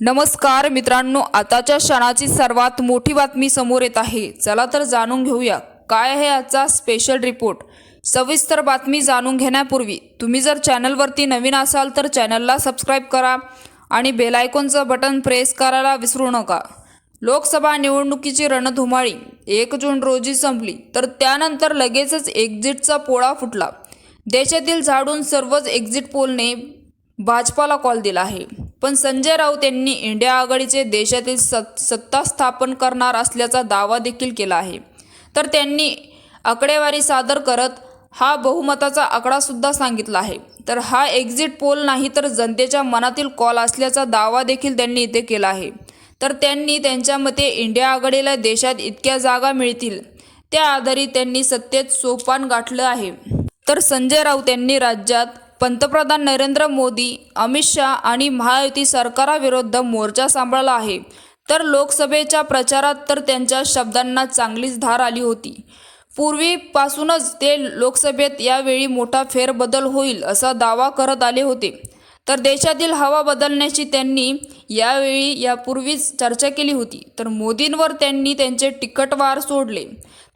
नमस्कार मित्रांनो आताच्या क्षणाची सर्वात मोठी बातमी समोर येत आहे. चला तर जाणून घेऊया. काय आहे आजचा स्पेशल रिपोर्ट सविस्तर बातमी जाणून घेण्यापूर्वी तुम्ही जर चॅनलवरती नवीन असाल तर चॅनलला सबस्क्राईब करा आणि बेलायकॉनचं बटन प्रेस करायला विसरू नका. लोकसभा निवडणुकीची रणधुमाळी एक जून रोजी संपली तर त्यानंतर लगेचच एक्झिटचा पोळा फुटला. देशातील झाडून सर्वच एक्झिट पोलने भाजपाला कॉल दिला आहे. पण संजय राऊत यांनी इंडिया आघाडीचे देशातील सत सत्ता स्थापन करणार असल्याचा दावा देखील केला आहे. तर त्यांनी आकडेवारी सादर करत हा बहुमताचा आकडासुद्धा सांगितला आहे. तर हा एक्झिट पोल नाही तर जनतेच्या मनातील कॉल असल्याचा दावा देखील त्यांनी इथे केला आहे. तर त्यांनी त्यांच्या मते इंडिया आघाडीला देशात इतक्या जागा मिळतील त्या आधारित त्यांनी सत्तेत सोपान गाठलं आहे. तर संजय राऊत यांनी राज्यात पंतप्रधान नरेंद्र मोदी अमित शहा आणि महायुती सरकाराविरुद्ध मोर्चा सांभाळला आहे. तर लोकसभेच्या प्रचारात तर त्यांच्या शब्दांना चांगलीच धार आली होती. पूर्वीपासूनच ते लोकसभेत यावेळी मोठा फेरबदल होईल असा दावा करत आले होते. तर देशातील हवा बदलण्याची त्यांनी यावेळी यापूर्वीच चर्चा केली होती. तर मोदींवर त्यांनी त्यांचे तिकटवार सोडले.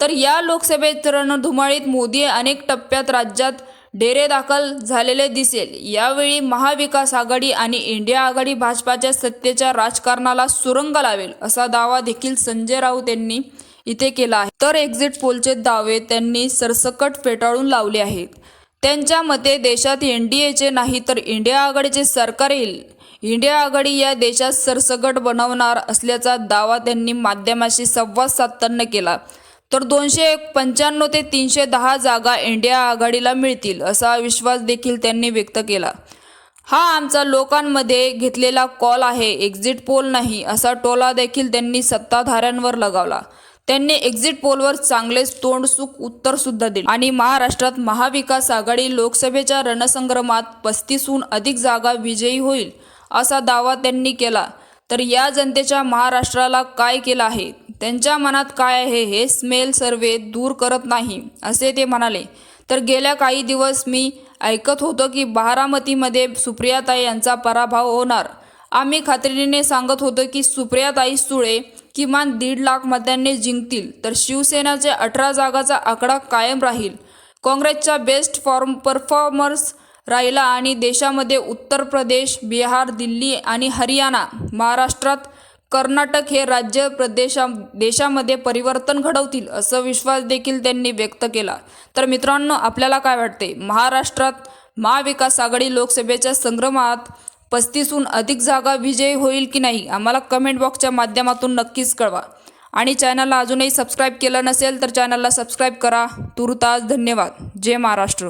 तर या लोकसभेत रणधुमाळीत मोदी अनेक टप्प्यात राज्यात डेरे दाखल झालेले दिसेल. यावेळी महाविकास आघाडी आणि इंडिया आघाडी भाजपाच्या सत्तेच्या राजकारणाला सुरंग लावेल असा दावा देखील संजय राऊत यांनी इथे केला आहे. तर एक्झिट पोलचे दावे त्यांनी सरसकट फेटाळून लावले आहेत. त्यांच्या मते देशात एन डी एचे नाही तर इंडिया आघाडीचे सरकार येईल. इंडिया आघाडी या देशात सरसकट बनवणार असल्याचा दावा त्यांनी माध्यमाशी संवाद साधताना केला. तर दोनशे पंच्याण्णव ते तीनशे दहा जागा इंडिया आघाडीला मिळतील असा विश्वास देखील त्यांनी व्यक्त केला. हा आमचा लोकांमध्ये घेतलेला कॉल आहे एक्झिट पोल नाही असा टोला देखील त्यांनी सत्ताधाऱ्यांवर लगावला. त्यांनी एक्झिट पोलवर चांगलेच तोंडसुख उत्तर सुद्धा दिले. आणि महाराष्ट्रात महाविकास आघाडी लोकसभेच्या रणसंग्रामात पस्तीसहून अधिक जागा विजयी होईल असा दावा त्यांनी केला. तर या जनतेच्या महाराष्ट्राला काय केलं आहे? त्यांच्या मनात काय आहे हे स्मेल सर्वे दूर करत नाही असे ते म्हणाले. तर गेल्या काही दिवस मी ऐकत होतो की बारामतीमध्ये सुप्रियाताई यांचा पराभव होणार. आम्ही खात्रीने सांगत होतो की सुप्रियाताई सुळे किमान दीड लाख मतांनी जिंकतील तर शिवसेनाचे अठरा जागाचा आकडा कायम राहील. काँग्रेसच्या बेस्ट फॉर्म परफॉर्मर्स राहिला आणि देशामध्ये उत्तर प्रदेश बिहार दिल्ली आणि हरियाणा महाराष्ट्रात कर्नाटक हे राज्य प्रदेशा देशामध्ये परिवर्तन घडवतील असं विश्वास देखील त्यांनी व्यक्त केला. तर मित्रांनो आपल्याला काय वाटते? महाराष्ट्रात महाविकास आघाडी लोकसभेच्या संग्रमात पस्तीसहून अधिक जागा विजयी होईल की नाही आम्हाला कमेंट बॉक्सच्या माध्यमातून नक्कीच कळवा. आणि चॅनलला अजूनही सबस्क्राईब केलं नसेल तर चॅनलला सबस्क्राईब करा. तुर्तास धन्यवाद. जय महाराष्ट्र.